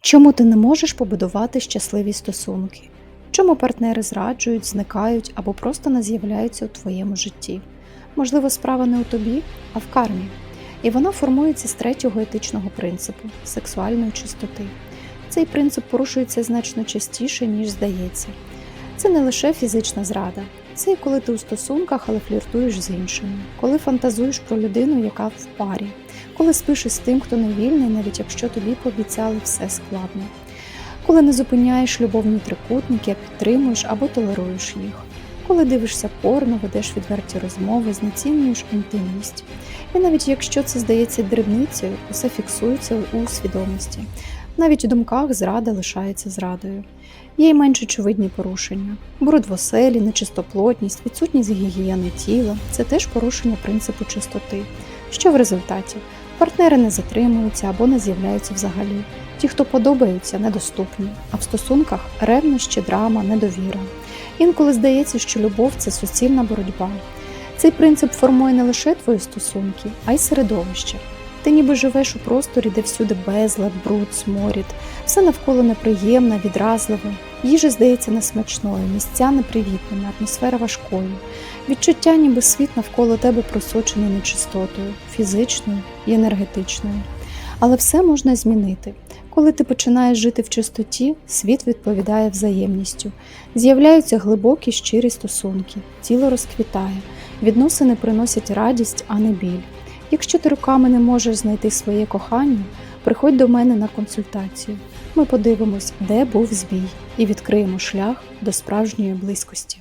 Чому ти не можеш побудувати щасливі стосунки? Чому партнери зраджують, зникають або просто не з'являються у твоєму житті? Можливо, справа не у тобі, а в кармі. І вона формується з третього етичного принципу сексуальної чистоти. Цей принцип порушується значно частіше, ніж здається. Це не лише фізична зрада, це і коли ти у стосунках, але фліртуєш з іншими, коли фантазуєш про людину, яка в парі, коли спиш із тим, хто не вільний, навіть якщо тобі пообіцяли все складно, коли не зупиняєш любовні трикутники, підтримуєш або толеруєш їх, коли дивишся порно, ведеш відверті розмови, знецінюєш інтимність. І навіть якщо це здається дрібницею, усе фіксується у свідомості. Навіть у думках зрада лишається зрадою. Є й менш очевидні порушення: бруд в оселі, нечистоплотність, відсутність гігієни тіла це теж порушення принципу чистоти. Що в результаті? Партнери не затримуються або не з'являються взагалі. Ті, хто подобаються, недоступні, а в стосунках ревнощі, драма, недовіра. Інколи здається, що любов це суцільна боротьба. Цей принцип формує не лише твої стосунки, а й середовище. Ти ніби живеш у просторі, де всюди безлад, бруд, сморід, все навколо неприємне, відразливе. Їжа здається несмачною, місця непривітними, атмосфера важкою. Відчуття, ніби світ навколо тебе просочений нечистотою, фізичною і енергетичною. Але все можна змінити. Коли ти починаєш жити в чистоті, світ відповідає взаємністю. З'являються глибокі щирі стосунки, тіло розквітає, відносини приносять радість, а не біль. Якщо ти руками не можеш знайти своє кохання, приходь до мене на консультацію. Ми подивимось, де був збій, і відкриємо шлях до справжньої близькості.